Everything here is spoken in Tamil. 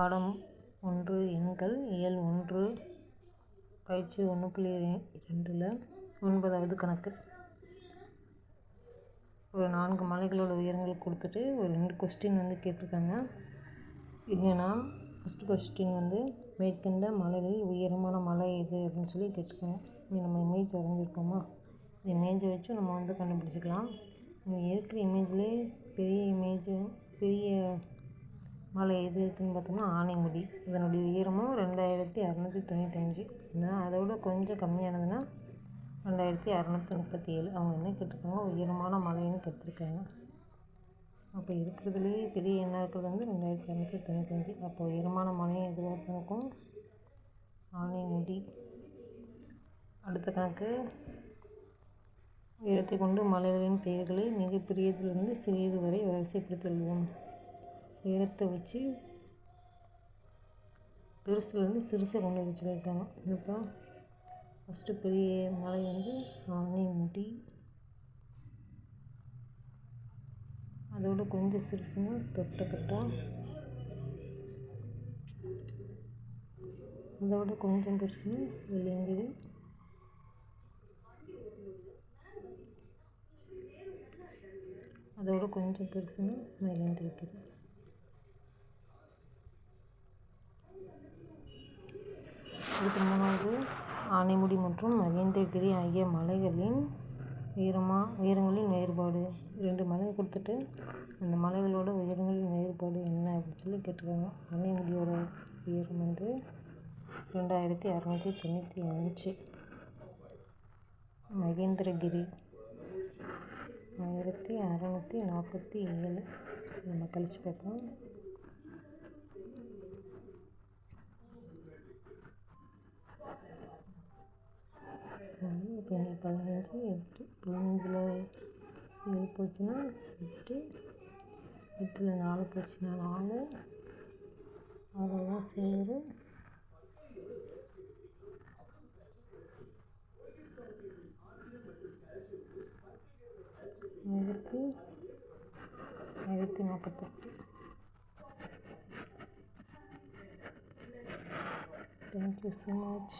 பாடம் ஒன்று எண்கள் இயல் ஒன்று பயிற்சி ஒன்று புள்ளி ரெண்டில் ஒன்பதாவது கணக்கு. ஒரு நான்கு மலைகளோட உயரங்கள் கொடுத்துட்டு ஒரு ரெண்டு கொஸ்டின் வந்து கேட்டிருக்காங்க. என்னென்னா ஃபஸ்ட்டு கொஸ்டின் வந்து மேற்கண்ட மலைகளில் உயரமான மலை எது அப்படின்னு சொல்லி கேட்டிருக்காங்க. இது நம்ம இமேஜ் வரைஞ்சிருக்கோமா? இந்த இமேஜை வச்சு நம்ம வந்து கண்டுபிடிச்சிக்கலாம். இங்கே இருக்கிற இமேஜ்லேயே பெரிய இமேஜ் பெரிய மலை எது இருக்குதுன்னு பார்த்தோம்னா ஆனைமுடி. இதனுடைய உயரமும் ரெண்டாயிரத்தி அறநூற்றி தொண்ணூத்தஞ்சு. ஆனால் அதோட கொஞ்சம் கம்மியானதுன்னா ரெண்டாயிரத்தி அறநூற்றி முப்பத்தி ஏழு அவங்க என்ன கேட்டிருக்காங்க? உயரமான மலைன்னு கேட்டிருக்காங்க. அப்போ இருக்கிறதுலேயே பெரிய எண்ணாக இருக்கிறது வந்து ரெண்டாயிரத்தி அறநூற்றி தொண்ணூத்தஞ்சு. அப்போ உயரமான மலையும் எதுவாக இருக்கும்? ஆனைமுடி. அடுத்த கணக்கு. உயரத்தை கொண்டு மலைகளின் பெயர்களை மிகப்பெரியதிலிருந்து சிறியது வரை வரிசைப்படுத்தியுள்ளோம் உயரத்தை வச்சு பெருசுலேருந்து சிறுசை கொண்டு வந்து சொல்லியிருக்காங்க இப்போ ஃபஸ்ட்டு பெரிய மலை வந்து ஆனைமுடி அதோட கொஞ்சம் சிறுசுன்னு தொட்ட கட்டா அதோட கொஞ்சம் பெருசுன்னு வெள்ளியங்கிரி அதோட கொஞ்சம் பெருசுன்னு மயிலாந்திருக்குது அடுத்து மூணாவது ஆனைமுடி மற்றும் மகேந்திரகிரி ஆகிய மலைகளின் உயரமாக உயரங்களின் வேறுபாடு. ரெண்டு மலை கொடுத்துட்டு அந்த மலைகளோட உயரங்களின் வேறுபாடு என்ன அப்படின்னு சொல்லி கேட்டிருக்காங்க. ஆனைமுடியோட உயரம் வந்து ரெண்டாயிரத்தி அறநூற்றி தொண்ணூற்றி அஞ்சு. மகேந்திரகிரி ஆயிரத்தி அறநூற்றி நாற்பத்தி ஏழு. நம்ம கழிச்சு பார்ப்போம். இப்போ பதினஞ்சு எட்டு பதினஞ்சில் ஏழு போச்சுன்னா எட்டு எட்டில் நாலு போச்சுன்னா நாலு. அவ்வளோதான் சேரு. ஆயிரத்தி ஆயிரத்தி நாற்பத்தெட்டு தேங்க்யூ ஸோ மச்